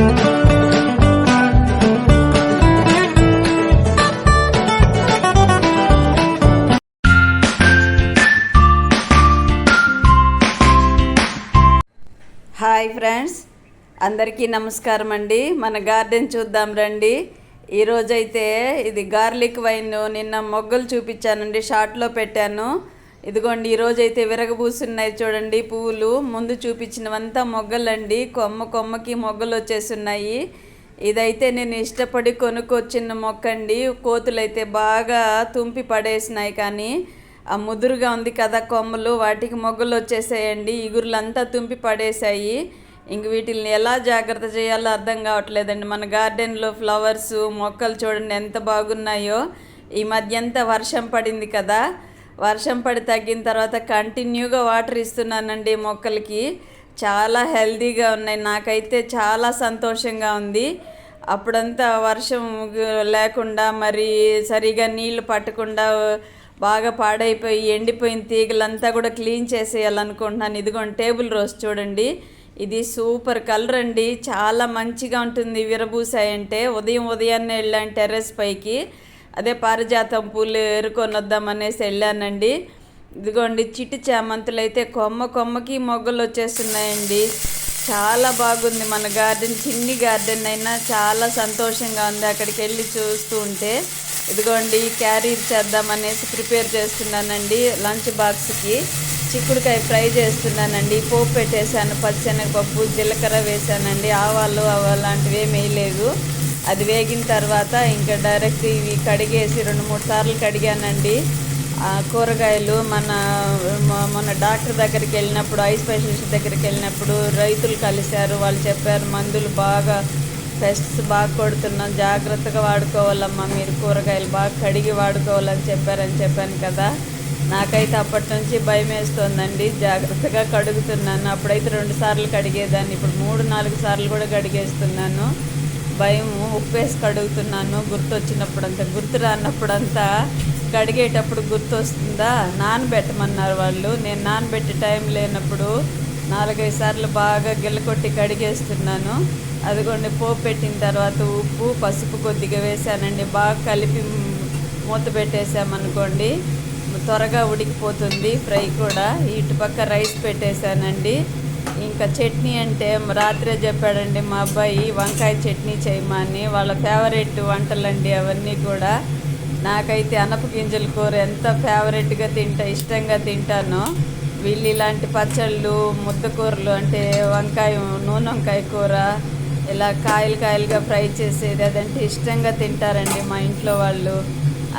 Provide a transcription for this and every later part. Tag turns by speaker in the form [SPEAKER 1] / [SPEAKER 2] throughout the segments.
[SPEAKER 1] Hi friends అందరికీ నమస్కారం అండి. మన గార్డెన్ చూద్దాం రండి. ఈరోజైతే ఇది గార్లిక్ వైన్ నిన్న మొగ్గలు చూపించానండి షార్ట్లో పెట్టాను. ఇదిగోండి ఈరోజైతే విరగబూసున్నాయి చూడండి పువ్వులు. ముందు చూపించినవంతా మొగ్గలండి. కొమ్మ కొమ్మకి మొగ్గలు వచ్చేస్తున్నాయి. ఇదైతే నేను ఇష్టపడి కొనుక్కొచ్చిన మొక్క అండి కోతులైతే బాగా తుంపి పడేసినాయి కానీ ఆ ముదురుగా ఉంది కదా కొమ్మలు వాటికి మొగ్గలు వచ్చేసాయండి. ఇగురులంతా తుంపి పడేశాయి. ఇంక వీటిని ఎలా జాగ్రత్త చేయాలో అర్థం కావట్లేదండి. మన గార్డెన్లో ఫ్లవర్స్ మొక్కలు చూడండి ఎంత బాగున్నాయో. ఈ మధ్య అంతా వర్షం పడింది కదా. వర్షం పడి తగ్గిన తర్వాత కంటిన్యూగా వాటర్ ఇస్తున్నానండి మొక్కలకి. చాలా హెల్తీగా ఉన్నాయి. నాకైతే చాలా సంతోషంగా ఉంది. అప్పుడంతా వర్షం లేకుండా మరి సరిగా నీళ్ళు పట్టకుండా బాగా పాడైపోయి ఎండిపోయిన తీగలంతా కూడా క్లీన్ చేసేయాలనుకుంటున్నాను. ఇదిగోండి టేబుల్ రోజ్ చూడండి. ఇది సూపర్ కలర్ అండి. చాలా మంచిగా ఉంటుంది. విరబూసాయి అంటే ఉదయం ఉదయాన్నే వెళ్ళాను టెర్రస్ పైకి. అదే పారిజాతం పూలు ఎరుకొని వద్దామనేసి వెళ్ళానండి ఇదిగోండి చిట్టి చామంతులు అయితే కొమ్మ కొమ్మకి మొగ్గలు వచ్చేస్తున్నాయండి చాలా బాగుంది మన గార్డెన్ చిన్ని గార్డెన్ అయినా చాలా సంతోషంగా ఉంది అక్కడికి వెళ్ళి చూస్తూ ఉంటే. ఇదిగోండి క్యారీ చేద్దామనేసి ప్రిపేర్ చేస్తున్నానండి లంచ్ బాక్స్కి. చిక్కుడుకాయ ఫ్రై చేస్తున్నానండి పోపు పెట్టేశాను పచ్చెనగపప్పు జీలకర్ర వేసానండి ఆవాలు అలాంటివి ఏమి వేయలేదు అది వేగిన తర్వాత ఇంకా డైరెక్ట్ ఇవి కడిగేసి రెండు మూడు సార్లు కడిగానండి. కూరగాయలు మన మన డాక్టర్ దగ్గరికి వెళ్ళినప్పుడు ఐ స్పెషలిస్ట్ దగ్గరికి వెళ్ళినప్పుడు రైతులు కలిశారు. వాళ్ళు చెప్పారు మందులు బాగా పెస్ట్స్ బాగా కొడుతున్నాం. జాగ్రత్తగా వాడుకోవాలమ్మా. మీరు కూరగాయలు బాగా కడిగి వాడుకోవాలని చెప్పారని చెప్పాను కదా. నాకైతే అప్పటి నుంచి భయం వేస్తోందండి. జాగ్రత్తగా కడుగుతున్నాను. అప్పుడైతే రెండు సార్లు కడిగేదాన్ని. ఇప్పుడు మూడు నాలుగు సార్లు కూడా కడిగేస్తున్నాను. భయం ఉప్పేసి కడుగుతున్నాను. గుర్తొచ్చినప్పుడంతా గుర్తు రానప్పుడంతా కడిగేటప్పుడు గుర్తు వస్తుందా నానబెట్టమన్నారు వాళ్ళు. నేను నానబెట్టే టైం లేనప్పుడు నాలుగైదు సార్లు బాగా గిల్లకొట్టి కడిగేస్తున్నాను. అదిగోండి పోపు పెట్టిన తర్వాత ఉప్పు పసుపు కొద్దిగా వేసానండి. బాగా కలిపి మూత పెట్టేసామనుకోండి త్వరగా ఉడికిపోతుంది ఫ్రై కూడా. ఇటుపక్క రైస్ పెట్టేశానండి. ఇంకా చట్నీ అంటే రాత్రే చెప్పాడండి మా అబ్బాయి వంకాయ చట్నీ చేయమని. వాళ్ళ ఫేవరెట్ వంటలండి అవన్నీ కూడా. నాకైతే అనప గింజల కూర ఎంత ఫేవరెట్గా తింటా ఇష్టంగా తింటానో. వీళ్ళు ఇలాంటి పచ్చళ్ళు ముద్దకూరలు అంటే వంకాయ నూనె వంకాయ కూర ఇలా కాయలు కాయలుగా ఫ్రై చేసేది అదంటే ఇష్టంగా తింటారండి మా ఇంట్లో వాళ్ళు.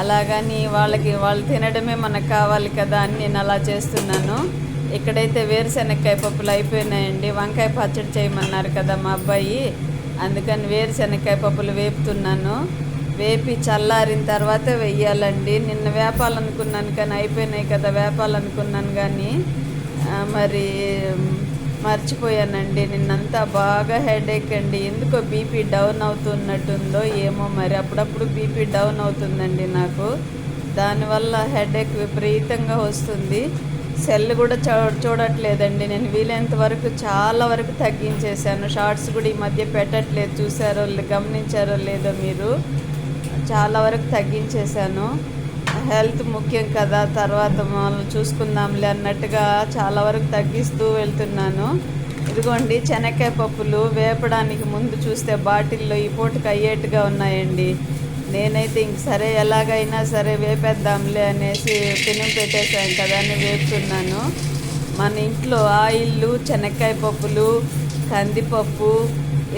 [SPEAKER 1] అలాగని వాళ్ళకి వాళ్ళు తినడమే మనకు కావాలి కదా అని నేను అలా చేస్తున్నాను. ఇక్కడైతే వేరుశెనక్కాయ పప్పులు అయిపోయినాయండి. వంకాయ పచ్చడి చేయమన్నారు కదా మా అబ్బాయి. అందుకని వేరుశెనక్కాయ పప్పులు వేపుతున్నాను. వేపి చల్లారిన తర్వాత వెయ్యాలండి. నిన్న వేపాలనుకున్నాను కానీ అయిపోయినాయి కదా వేపాలనుకున్నాను కానీ మరి మర్చిపోయానండి. నిన్నంతా బాగా హెడేక్ అండి. ఎందుకో బీపీ డౌన్ అవుతున్నట్టుందో ఏమో మరి. అప్పుడప్పుడు బీపీ డౌన్ అవుతుందండి నాకు. దానివల్ల హెడేక్ విపరీతంగా వస్తుంది. సెల్ కూడా చూ చూడట్లేదండి. నేను వీలైనంత వరకు చాలా వరకు తగ్గించేశాను. షార్ట్స్ కూడా ఈ మధ్య పెట్టట్లేదు. చూసారో గమనించారో లేదో మీరు. చాలా వరకు తగ్గించేశాను. హెల్త్ ముఖ్యం కదా తర్వాత మనం చూసుకుందాంలే అన్నట్టుగా చాలా వరకు తగ్గిస్తూ వెళ్తున్నాను. ఇదిగోండి శనక్కాయ పప్పులు వేపడానికి ముందు చూస్తే బాటిల్లో ఈ పూటకు అయ్యేట్టుగా ఉన్నాయండి. నేనైతే ఇంక సరే ఎలాగైనా సరే వేపేద్దాంలే అనేసి తిని పెట్టేశాను కదా అని వేపుతున్నాను. మన ఇంట్లో ఆయిల్లు చెనక్కాయ పప్పులు కందిపప్పు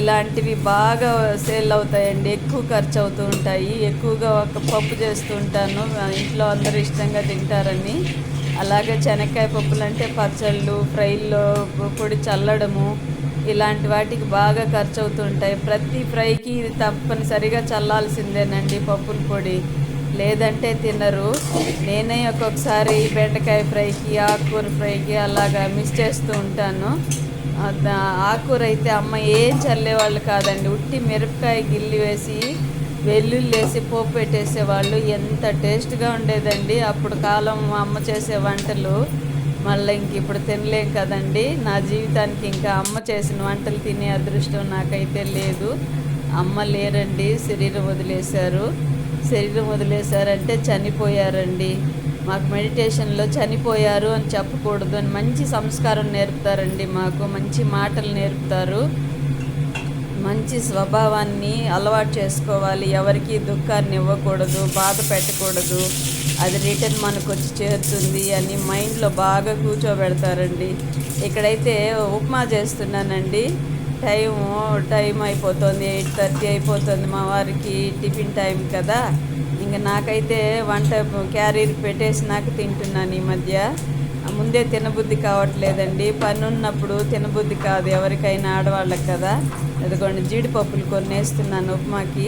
[SPEAKER 1] ఇలాంటివి బాగా సేల్ అవుతాయండి. ఎక్కువ ఖర్చు అవుతూ ఉంటాయి. ఎక్కువగా ఒక పప్పు చేస్తుంటాను ఇంట్లో అందరూ ఇష్టంగా తింటారని. అలాగే శనక్కాయ పప్పులు అంటే పచ్చళ్ళు ఫ్రైల్లో పొడి చల్లడము ఇలాంటి వాటికి బాగా ఖర్చు అవుతుంటాయి ప్రతి ఫ్రైకి ఇది తప్పనిసరిగా చల్లాల్సిందేనండి పప్పుల పొడి. లేదంటే తినరు. నేనే ఒక్కొక్కసారి బెండకాయ ఫ్రైకి ఆకుకూర ఫ్రైకి అలాగా మిస్ చేస్తూ ఉంటాను. ఆకుకూర అయితే అమ్మ ఏం చల్లేవాళ్ళు కాదండి. ఉట్టి మిరపకాయ గిల్లి వేసి వెల్లుల్లి వేసి పోపు పెట్టేసేవాళ్ళు. ఎంత టేస్ట్గా ఉండేదండి. అప్పుడు కాలం మా అమ్మ చేసే వంటలు. మళ్ళీ ఇంక ఇప్పుడు తినలేం కదండి. నా జీవితానికి ఇంకా అమ్మ చేసిన వంటలు తినే అదృష్టం నాకైతే లేదు. అమ్మ లేరండి శరీరం వదిలేశారు. శరీరం వదిలేశారంటే చనిపోయారండి. మాకు మెడిటేషన్లో చనిపోయారు అని చెప్పకూడదు అని మంచి సంస్కారం నేర్పుతారండి మాకు మంచి మాటలు నేర్పుతారు. మంచి స్వభావాన్ని అలవాటు చేసుకోవాలి. ఎవరికి దుఃఖాన్ని ఇవ్వకూడదు బాధ పెట్టకూడదు. అది రిటర్న్ మనకు వచ్చి చేరుతుంది అని మైండ్లో బాగా కూర్చోబెడతారండి. ఇక్కడైతే ఉప్మా చేస్తున్నానండి. టైం టైం అయిపోతుంది ఎయిట్ థర్టీ అయిపోతుంది మా వారికి టిఫిన్ టైం కదా. ఇంకా నాకైతే వంట క్యారీర్ పెట్టేసి నాకు తింటున్నాను ఈ మధ్య. ముందే తినబుద్ధి కావట్లేదండి. పని ఉన్నప్పుడు తినబుద్ధి కాదు ఎవరికైనా ఆడవాళ్ళకి కదా. అదిగోండి జీడిపప్పులు కొన్ని వేస్తున్నాను ఉప్మాకి.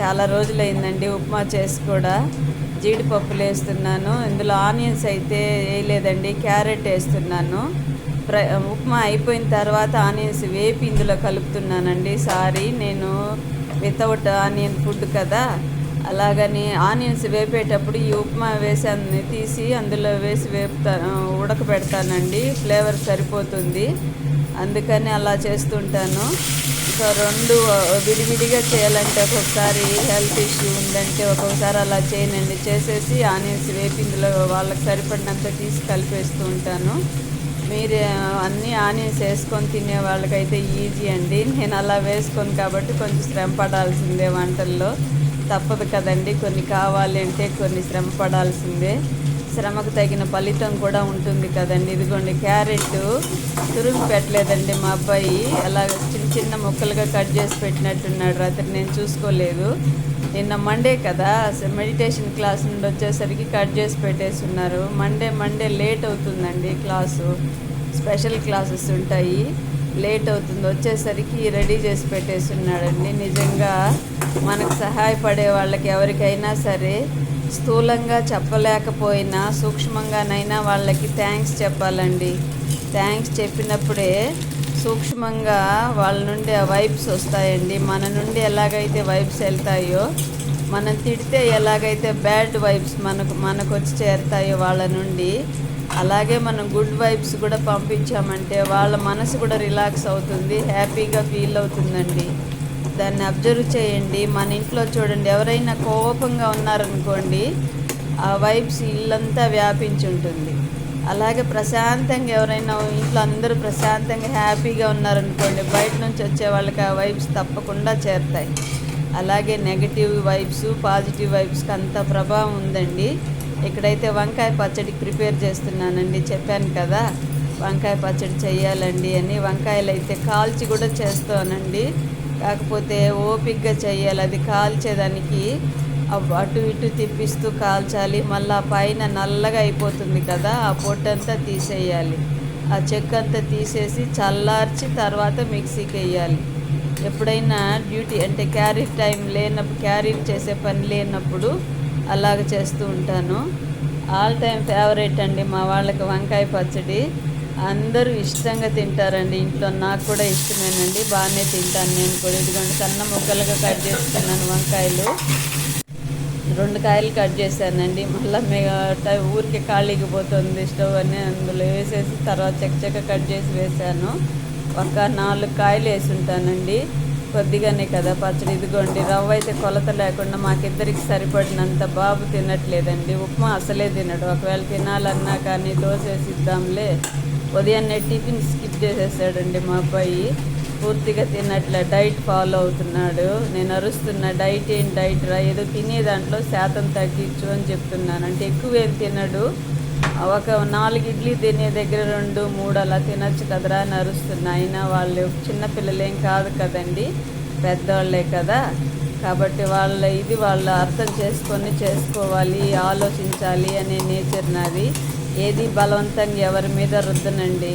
[SPEAKER 1] చాలా రోజులైందండి ఉప్మా చేసి కూడా. జీడిపప్పులు వేస్తున్నాను. ఇందులో ఆనియన్స్ అయితే వేయలేదండి క్యారెట్ వేస్తున్నాను. ప్ర ఉప్మా అయిపోయిన తర్వాత ఆనియన్స్ వేపి ఇందులో కలుపుతున్నానండి. సారీ నేను వితౌట్ ఆనియన్ ఫుడ్ కదా. అలాగని ఆనియన్స్ వేపేటప్పుడు ఈ ఉప్మా వేసాన్ని తీసి అందులో వేసి వేపుతా ఉడకబెడతానండి. ఫ్లేవర్ సరిపోతుంది. అందుకని అలా చేస్తుంటాను. సో రెండు విడివిడిగా చేయాలంటే ఒక్కొక్కసారి హెల్త్ ఇష్యూ ఉందంటే ఒక్కొక్కసారి అలా చేయనండి. చేసేసి ఆనియన్స్ వేపి ఇందులో వాళ్ళకి సరిపడినంత తీసి కలిపేస్తూ ఉంటాను. మీరు అన్నీ ఆనియన్స్ వేసుకొని తినే వాళ్ళకైతే ఈజీ అండి. నేను అలా వేసుకొని కాబట్టి కొంచెం శ్రమ పడాల్సిందే వంటల్లో. తప్పదు కదండి. కొన్ని కావాలి అంటే కొన్ని శ్రమ పడాల్సిందే. శ్రమకు తగిన ఫలితం కూడా ఉంటుంది కదండి. ఇదిగోండి క్యారెట్ తురుము పెట్టలేదండి మా అబ్బాయి. అలా చిన్న చిన్న ముక్కలుగా కట్ చేసి పెట్టినట్టున్నాడు రాత్రి నేను చూసుకోలేదు. నిన్న మండే కదా మెడిటేషన్ క్లాస్ నుండి వచ్చేసరికి కట్ చేసి పెట్టేసి ఉన్నారు మండే మండే లేట్ అవుతుందండి క్లాసు. స్పెషల్ క్లాసెస్ ఉంటాయి. లేట్ అవుతుంది. వచ్చేసరికి రెడీ చేసి పెట్టేసి ఉన్నాడండి నిజంగా మనకు సహాయపడే వాళ్ళకి ఎవరికైనా సరే స్థూలంగా చెప్పలేకపోయినా సూక్ష్మంగానైనా వాళ్ళకి థ్యాంక్స్ చెప్పాలండి. థ్యాంక్స్ చెప్పినప్పుడే సూక్ష్మంగా వాళ్ళ నుండి ఆ వైబ్స్ వస్తాయండి. మన నుండి ఎలాగైతే వైబ్స్ వెళ్తాయో మనం తిడితే ఎలాగైతే బ్యాడ్ వైబ్స్ మనకు మనకు వచ్చి చేరుతాయో వాళ్ళ నుండి అలాగే మనం గుడ్ వైబ్స్ కూడా పంపించామంటే వాళ్ళ మనసు కూడా రిలాక్స్ అవుతుంది హ్యాపీగా ఫీల్ అవుతుందండి. దాన్ని అబ్జర్వ్ చేయండి. మన ఇంట్లో చూడండి ఎవరైనా కోపంగా ఉన్నారనుకోండి ఆ వైబ్స్ ఇల్లంతా వ్యాపించి ఉంటుంది. అలాగే ప్రశాంతంగా ఎవరైనా ఇంట్లో అందరూ ప్రశాంతంగా హ్యాపీగా ఉన్నారనుకోండి బయట నుంచి వచ్చే వాళ్ళకి ఆ వైబ్స్ తప్పకుండా చేరుతాయి. అలాగే నెగటివ్ వైబ్స్ పాజిటివ్ వైబ్స్కి అంత ప్రభావం ఉందండి. ఇక్కడైతే వంకాయ పచ్చడి ప్రిపేర్ చేస్తున్నానండి. చెప్పాను కదా వంకాయ పచ్చడి చేయాలండి అని వంకాయలు అయితే కాల్చి కూడా చేస్తానండి. కాకపోతే ఓపిక్గా చేయాలి అది కాల్చేదానికి అటు ఇటు తిప్పిస్తూ కాల్చాలి. మళ్ళీ పైన నల్లగా అయిపోతుంది కదా ఆ పొట్టంతా తీసేయాలి. ఆ చెక్క అంతా తీసేసి చల్లార్చి తర్వాత మిక్సీకి వేయాలి ఎప్పుడైనా డ్యూటీ అంటే క్యారీ టైం లేనప్పుడు క్యారీ చేసే పని లేనప్పుడు అలాగ చేస్తూ ఉంటాను. ఆల్ టైం ఫేవరెట్ అండి మా వాళ్ళకి వంకాయ పచ్చడి. అందరూ ఇష్టంగా తింటారండి. ఇంట్లో నాకు కూడా ఇష్టమేనండి. బాగానే తింటాను నేను కూడా. ఇదిగోండి సన్న ముక్కలుగా కట్ చేసుకున్నాను వంకాయలు. రెండు కాయలు కట్ చేశానండి. మళ్ళీ ఊరికి ఖాళీకి పోతుంది స్టవ్ అని అందులో వేసేసి తర్వాత చక్క కట్ చేసి వేసాను ఒక నాలుగు కాయలు వేసి ఉంటానండి. కొద్దిగానే కదా పచ్చడి. ఇదిగోండి రవ్వ అయితే కొలత లేకుండా మాకిద్దరికి సరిపడినంత బాబు తినట్లేదండి. ఉప్మా అసలే తినడు. ఒకవేళ తినాలన్నా కానీ దోశ వేసిద్దాంలే ఉదయాన్నే టిఫిన్ స్కిప్ చేసేసాడండి మా అబ్బాయి. పూర్తిగా తిన్నట్ల డైట్ ఫాలో అవుతున్నాడు. నేను అరుస్తున్న డైట్ ఏం డైట్ రా? ఏదో తినే దాంట్లో శాతం తగ్గించు అని చెప్తున్నాను. అంటే ఎక్కువ ఏం తినడు. ఒక నాలుగు ఇడ్లీ తినే దగ్గర రెండు మూడు అలా తినచ్చు కదరా అని అరుస్తున్నా. అయినా వాళ్ళు చిన్నపిల్లలేం కాదు కదండి. పెద్దవాళ్ళే కదా. కాబట్టి వాళ్ళ ఇది వాళ్ళు అర్థం చేసుకొని చేసుకోవాలి ఆలోచించాలి అనే నేచర్ నాది. ఏది బలవంతంగా ఎవరి మీద రుద్దనండి?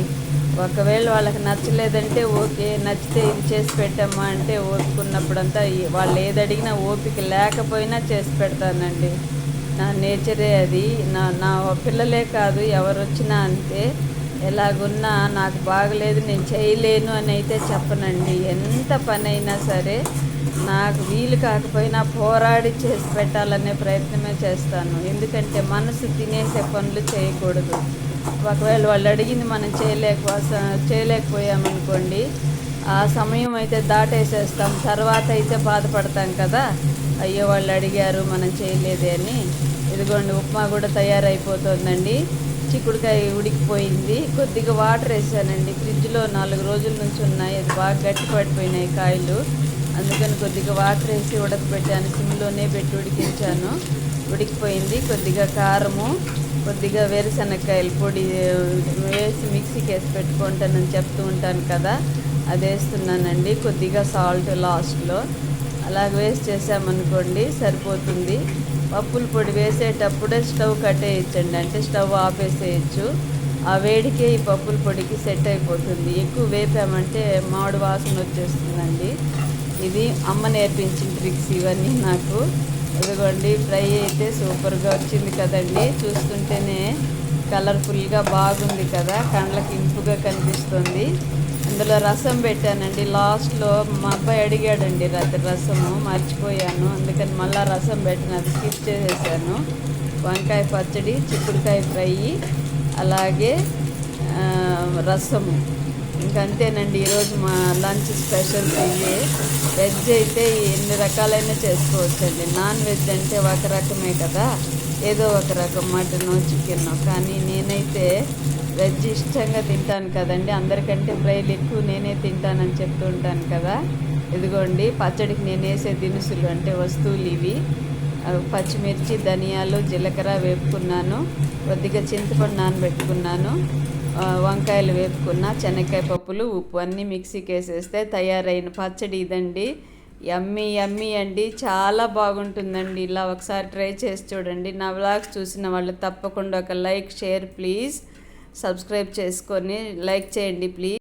[SPEAKER 1] ఒకవేళ వాళ్ళకి నచ్చలేదంటే ఓకే నచ్చితే ఇది చేసి పెట్టమ్మా అంటే ఓపుకున్నప్పుడంతా వాళ్ళు ఏది అడిగినా ఓపిక లేకపోయినా చేసి పెడతానండి. నా నేచరే అది. నా నా పిల్లలే కాదు ఎవరు వచ్చినా అంతే. ఎలాగున్నా నాకు బాగలేదు నేను చేయలేను అని అయితే చెప్పనండి. ఎంత పని అయినా సరే నాకు వీలు కాకపోయినా పోరాడి చేసి పెట్టాలనే ప్రయత్నమే చేస్తాను. ఎందుకంటే మనసు తినేసే పనులు చేయకూడదు. ఒకవేళ వాళ్ళు అడిగింది మనం చేయలేకపో చేయలేకపోయామనుకోండి ఆ సమయం అయితే దాటేసేస్తాం. తర్వాత అయితే బాధపడతాం కదా. అయ్యో వాళ్ళు అడిగారు మనం చేయలేదే అని. ఇదిగోండి ఉప్మా కూడా తయారైపోతుందండి. చిక్కుడుకాయ ఉడికిపోయింది. కొద్దిగా వాటర్ వేసానండి. ఫ్రిడ్జ్లో నాలుగు రోజుల నుంచి ఉన్నాయి. అది బాగా గట్టి పడిపోయినాయి కాయలు. అందుకని కొద్దిగా వాటర్ వేసి ఉడకపెట్టాను సిమ్లోనే పెట్టి ఉడికించాను. ఉడికిపోయింది. కొద్దిగా కారము కొద్దిగా వేరుశనక్కాయల పొడి వేసి మిక్సీకి వేసి పెట్టుకుంటానని చెప్తూ ఉంటాను కదా అది వేస్తున్నానండి. కొద్దిగా సాల్ట్ లాస్ట్లో. అలాగ వేస్ట్ చేసామనుకోండి సరిపోతుంది. పప్పుల పొడి వేసేటప్పుడే స్టవ్ కట్టేయచ్చండి అంటే స్టవ్ ఆపేసేయచ్చు. ఆ వేడికే ఈ పప్పుల పొడికి సెట్ అయిపోతుంది. ఎక్కువ వేపామంటే మామిడి వాసన వచ్చేస్తుందండి. ఇది అమ్మ నేర్పించిన ట్రిక్స్ ఇవన్నీ నాకు. ఇదిగోండి ఫ్రై అయితే సూపర్గా వచ్చింది కదండి. చూస్తుంటేనే కలర్ఫుల్గా బాగుంది కదా. కళ్ళకి ఇంపుగా కనిపిస్తుంది. అందులో రసం పెట్టానండి. లాస్ట్లో మా అబ్బాయి అడిగాడండి రాత్రి రసము మర్చిపోయాను. అందుకని మళ్ళీ రసం పెట్టిన. అది స్కిప్ చేసేసాను. వంకాయ పచ్చడి చిక్కుడుకాయ ఫ్రై అలాగే రసము. ఇంకంతేనండి ఈరోజు మా లంచ్ స్పెషల్ ఇవి వెజ్ అయితే ఎన్ని రకాలైనా చేసుకోవచ్చండి. నాన్ వెజ్ అంటే ఒక రకమే కదా ఏదో ఒక రకం మటను చికెన్. కానీ నేనైతే వెజ్ ఇష్టంగా తింటాను కదండి. అందరికంటే ఫ్రైలు ఎక్కువ నేనే తింటానని చెప్తూ ఉంటాను కదా. ఇదిగోండి పచ్చడికి నేను వేసే దినుసులు అంటే వస్తువులు ఇవి. పచ్చిమిర్చి ధనియాలు జీలకర్ర వేపుకున్నాను. కొద్దిగా చింతపండు నానబెట్టుకున్నాను. వంకాయలు వేపుకున్న శనక్కాయ పప్పులు ఉప్పు అన్నీ మిక్సీకి వేసేస్తే తయారైన పచ్చడి ఇదండి. యమ్మీ యమ్మీ అండి. చాలా బాగుంటుందండి. ఇలా ఒకసారి ట్రై చేసి చూడండి. నా వ్లాగ్స్ చూసిన వాళ్ళు తప్పకుండా ఒక లైక్ షేర్ ప్లీజ్. సబ్స్క్రైబ్ చేసుకొని లైక్ చేయండి ప్లీజ్.